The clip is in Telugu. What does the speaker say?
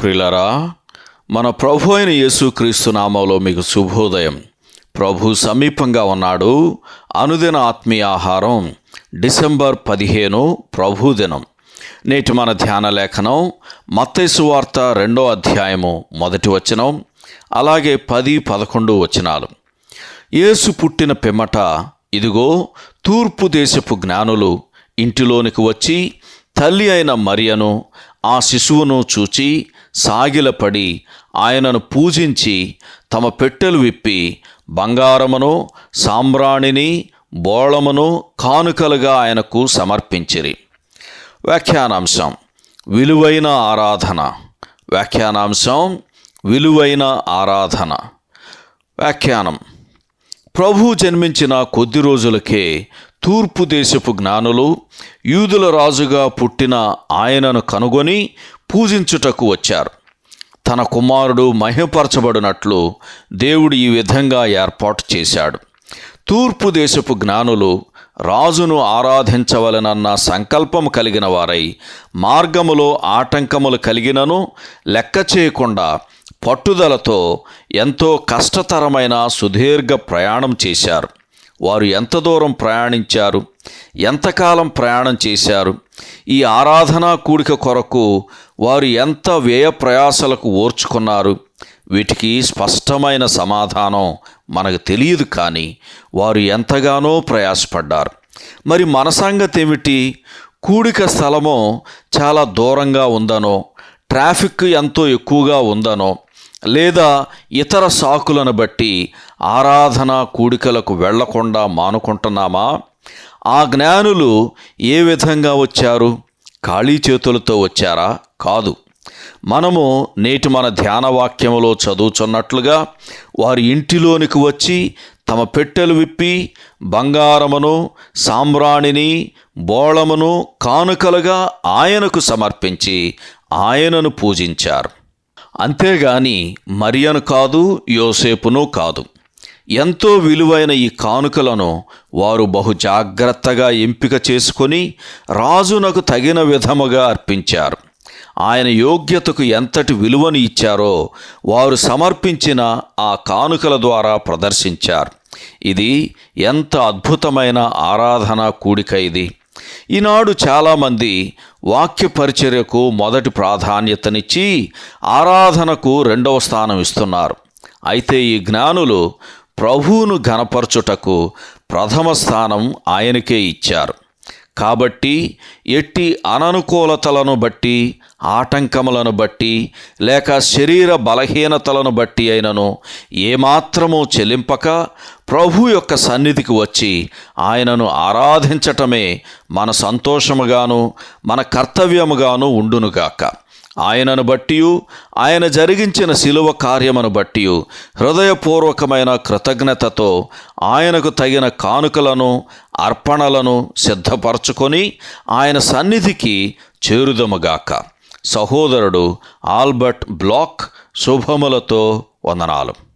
ప్రిలరా మన ప్రభు అయిన యేసుక్రీస్తు నామంలో మీకు శుభోదయం. ప్రభు సమీపంగా ఉన్నాడు. అనుదిన ఆత్మీయ ఆహారం డిసెంబర్ పదిహేను ప్రభుదినం నేటి మన ధ్యాన లేఖనం మత్తైసు వార్త రెండో అధ్యాయము మొదటి వచనం అలాగే పది పదకొండు వచనాలు. యేసు పుట్టిన పిమ్మట ఇదిగో తూర్పు దేశపు జ్ఞానులు ఇంటిలోనికి వచ్చి తల్లి అయిన మరియను ఆ శిశువును చూచి సాగిలపడి ఆయనను పూజించి తమ పెట్టెలు విప్పి బంగారమును సాంబ్రాణిని బోళమును కానుకలుగా ఆయనకు సమర్పించిరి. వ్యాఖ్యానాంశం విలువైన ఆరాధన. వ్యాఖ్యానాంశం విలువైన ఆరాధన. వ్యాఖ్యానం ప్రభు జన్మించిన కొద్ది రోజులకే తూర్పు దేశపు జ్ఞానులు యూదుల రాజుగా పుట్టిన ఆయనను కనుగొని పూజించుటకు వచ్చారు. తన కుమారుడు మహిమపరచబడినట్లు దేవుడు ఈ విధంగా ఏర్పాటు చేశాడు. తూర్పు దేశపు జ్ఞానులు రాజును ఆరాధించవలనన్న సంకల్పం కలిగిన వారై మార్గములో ఆటంకములు కలిగినను లెక్క చేయకుండా పట్టుదలతో ఎంతో కష్టతరమైన సుదీర్ఘ ప్రయాణం చేశారు. వారు ఎంత దూరం ప్రయాణించారు? ఎంతకాలం ప్రయాణం చేశారు? ఈ ఆరాధనా కూడిక కొరకు వారు ఎంత వ్యయ ప్రయాసలకు ఓర్చుకున్నారు? వీటికి స్పష్టమైన సమాధానం మనకు తెలియదు కానీ వారు ఎంతగానో ప్రయాసపడ్డారు. మరి మన సంగతి ఏమిటి? కూడిక స్థలము చాలా దూరంగా ఉందనో ట్రాఫిక్ ఎంతో ఎక్కువగా ఉందనో లేదా ఇతర సాకులను బట్టి ఆరాధన కూడికలకు వెళ్ళకుండా మానుకుంటున్నామా? ఆ జ్ఞానులు ఏ విధంగా వచ్చారు? ఖాళీ చేతులతో వచ్చారా? కాదు. మనము నేటి మన ధ్యానవాక్యములో చదువుచున్నట్లుగా వారి ఇంటిలోనికి వచ్చి తమ పెట్టెలు విప్పి బంగారమును సాంబ్రాణిని బోళమును కానుకలుగా ఆయనకు సమర్పించి ఆయనను పూజించారు. అంతేగాని మరియను కాదు యోసేపును కాదు. ఎంతో విలువైన ఈ కానుకలను వారు బహు జాగ్రత్తగా ఎంపిక చేసుకొని రాజునకు తగిన విధముగా అర్పించారు. ఆయన యోగ్యతకు ఎంతటి విలువను ఇచ్చారో వారు సమర్పించిన ఆ కానుకల ద్వారా ప్రదర్శించారు. ఇది ఎంత అద్భుతమైన ఆరాధన కూడిక ఇది. ఈనాడు చాలామంది వాక్య పరిచర్యకు మొదటి ప్రాధాన్యతనిచ్చి ఆరాధనకు రెండవ స్థానం ఇస్తున్నారు. అయితే ఈ జ్ఞానులు ప్రభువును ఘనపరచుటకు ప్రథమ స్థానం ఆయనకే ఇచ్చారు. కాబట్టి ఎట్టి అననుకూలతలను బట్టి ఆటంకములను బట్టి లేక శరీర బలహీనతలను బట్టి అయినను ఏమాత్రమూ చెల్లింపక ప్రభు యొక్క సన్నిధికి వచ్చి ఆయనను ఆరాధించటమే మన సంతోషముగాను మన కర్తవ్యముగాను ఉండునుగాక. ఆయనను బట్టియు ఆయన జరిగించిన శిలువ కార్యమును బట్టియు హృదయపూర్వకమైన కృతజ్ఞతతో ఆయనకు తగిన కానుకలను అర్పణలను సిద్ధపరచుకొని ఆయన సన్నిధికి చేరుదముగాక. సహోదరుడు ఆల్బర్ట్ బ్లాక్ శుభములతో వందనాలు.